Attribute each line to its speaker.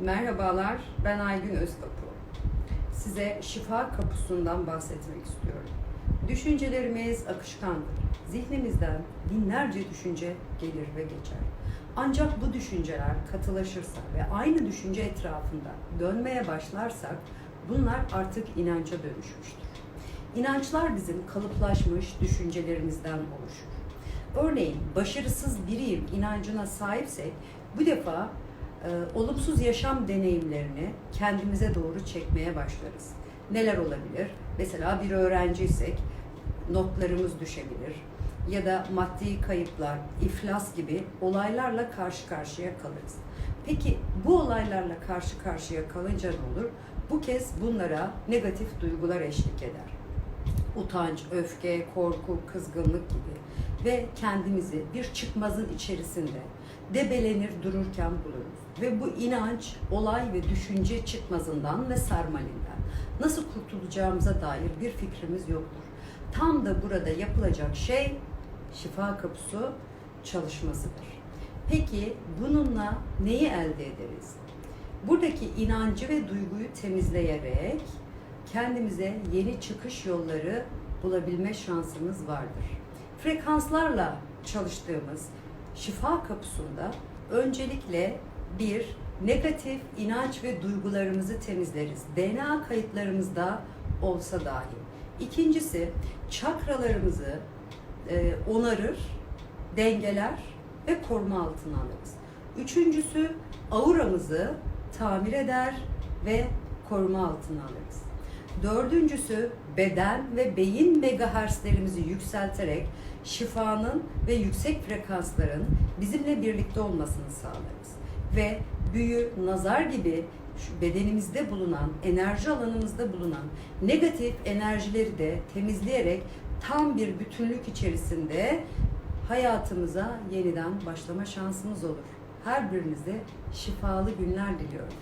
Speaker 1: Merhabalar, ben Aygün Özkapı. Size şifa kapusundan bahsetmek istiyorum. Düşüncelerimiz akışkandır. Zihnimizden binlerce düşünce gelir ve geçer. Ancak bu düşünceler katılaşırsa ve aynı düşünce etrafında dönmeye başlarsak bunlar artık inanca dönüşmüştür. İnançlar bizim kalıplaşmış düşüncelerimizden oluşur. Örneğin başarısız biriyim inancına sahipsek bu defa e, olumsuz yaşam deneyimlerini kendimize doğru çekmeye başlarız. Neler olabilir? Mesela bir öğrenciysek notlarımız düşebilir ya da maddi kayıplar, iflas gibi olaylarla karşı karşıya kalırız. Peki bu olaylarla karşı karşıya kalınca ne olur? Bu kez bunlara negatif duygular eşlik eder utanç, öfke, korku, kızgınlık gibi ve kendimizi bir çıkmazın içerisinde debelenir dururken buluruz. Ve bu inanç, olay ve düşünce çıkmazından ve sarmalinden nasıl kurtulacağımıza dair bir fikrimiz yoktur. Tam da burada yapılacak şey şifa kapısı çalışmasıdır. Peki bununla neyi elde ederiz? Buradaki inancı ve duyguyu temizleyerek kendimize yeni çıkış yolları bulabilme şansımız vardır. Frekanslarla çalıştığımız şifa kapısında öncelikle bir negatif inanç ve duygularımızı temizleriz. DNA kayıtlarımızda olsa dahi. İkincisi çakralarımızı e, onarır, dengeler ve koruma altına alırız. Üçüncüsü auramızı tamir eder ve koruma altına alırız. Dördüncüsü beden ve beyin megahertzlerimizi yükselterek şifanın ve yüksek frekansların bizimle birlikte olmasını sağlarız. Ve büyü, nazar gibi şu bedenimizde bulunan, enerji alanımızda bulunan negatif enerjileri de temizleyerek tam bir bütünlük içerisinde hayatımıza yeniden başlama şansımız olur. Her birinize şifalı günler diliyorum.